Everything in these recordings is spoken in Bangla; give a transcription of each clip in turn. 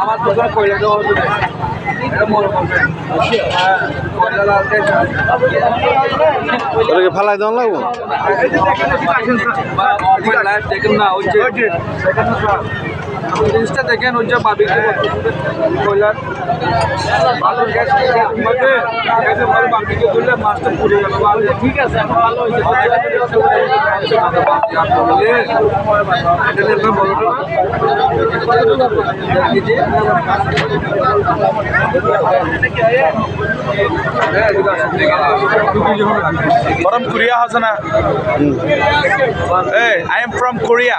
আমার দোকান কইলে দেওয়া হতো না। ফালাই দেওয়া লাগবো বা অফলাইন লাইভ দেখেন না ওই যে জিনিসটা দেখেন ওই যে বাবিকে কয়লার ভালো গ্যাস পরে বাবিকে তুললে মাছটা পুড়ে গেল ঠিক আছে ভালো From Korea, Hasana. Hey, I am from Korea.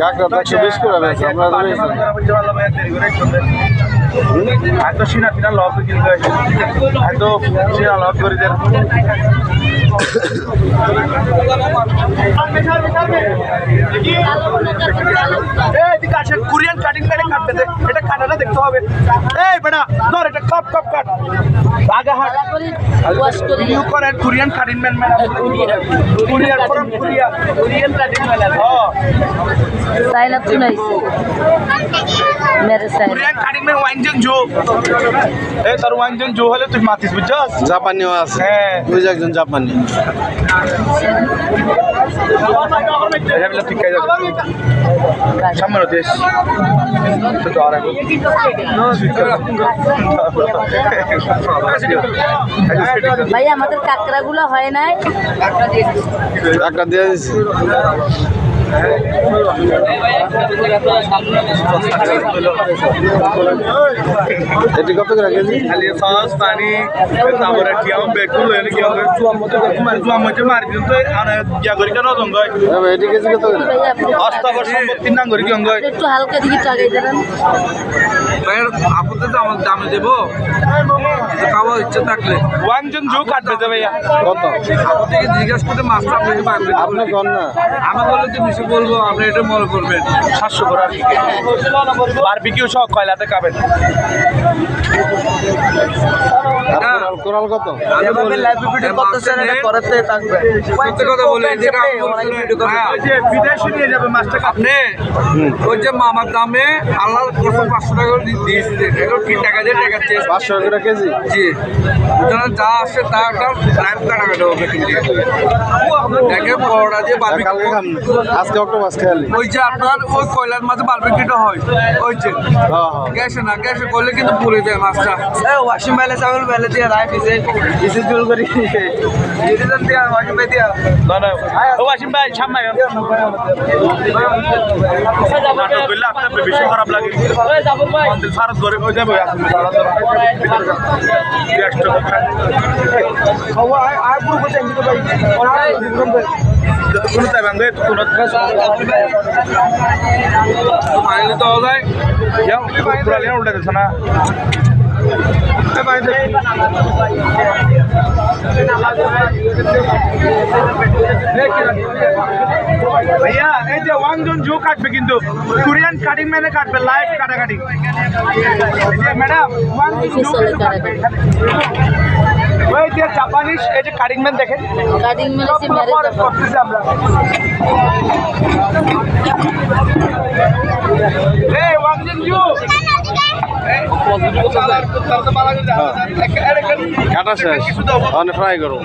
কাকড়া তো একশো বিশ করে আমরা তো বেশি। সিনা ফিনা লস কিন্তু এত সিনা লস করে দেন। কোরিয়ান কাটিং প্যানে কাটবে। এটা কাটাটা দেখতে হবে। এই বেটা ধর এটা কাপ কাপ কাট। আগা হাট। ওয়াশ করে ইউ করেন Korean cutting man man Korean from Korea Korean cutting man হ্যাঁ কাটিং তুই মাতিস বুঝছস জাপানিও আছে যে একজন জাপানি সামনে দেশ ভাই আমাদের কাঁকড়াগুলো হয় নাই কাকড়া দিয়ে এটি কত করে কেজি? খালি সস পানি তারপরে কি হবে বেকুল এনে কি হবে চুয়া মতো মানে চুয়া মতো মারি দিন তো আনে গিয়া করি কেন দঙ্গ এটি কেজি কত করে? অস্তাবর সম্পত্তি না করি কি অঙ্গ একটু হালকা দিকে টাকাই ভাইয়ের আপত্তি তো আমার দামে দেবো। খাওয়া ইচ্ছে থাকলে। জু কাটবে ভাইয়া। কত? জিজ্ঞাসা করতে মাছটা আপনাকে পাকবে আপনি কন না আমি বললে তো বেশি বলব? আপনি এটা মনে করবেন। সাতশো করে আর কি। বারবিকিউ সহ কয়লাতে খাবেন? আর কোরাল সত্যি কথা বলে যেটা আমি ওই যে বিদেশে নিয়ে যাবে মাছটা আপনি ওই যে মামার দামে আল্লাহ কসম টাকা করে দিয়েছে। কি টাকা দিয়ে টাকা চেয়েছে? পাঁচশো করে কেজি? জি। সুতরাং যা আসে তা একটা কিন্তু দেখে বড়টা বারবিকিউ অক্টোপাস খেয়ালি। ওই যে আপনার ওই কয়লার মাঝে বারবিকিউটা হয় ওই যে। হ্যাঁ হ্যাঁ। গ্যাসে না গ্যাসে করলে কিন্তু পুড়ে যায় মাছটা। ওয়াশিং বেলে চাউল বেলে দিয়ে রায় পিসে পিসে জল করি। দিয়া ওয়াশিং বেলে দিয়া। না না ও আসিম ভাই সামনে নাটক করলে আপনার বেশি খারাপ লাগে। করে যাবে পুরো ভাই কোনো তাই তো কোনো ফাইনালি তো যায় যাও পুরো লিয়া উল্টে দিছ না এ ভাই দেখ ভাইয়া এই যে ওয়াংজন জু কাটবে কিন্তু কোরিয়ান কাটিং ম্যানে কাটবে লাইভ কাটাকাটি এই যে ম্যাডাম ওয়াংজন জু চলে যে এই যে কাটিং ম্যান দেখেন কাটিং করতেছি আমরা জু কাটা শেষ অনেক ফ্রাই করো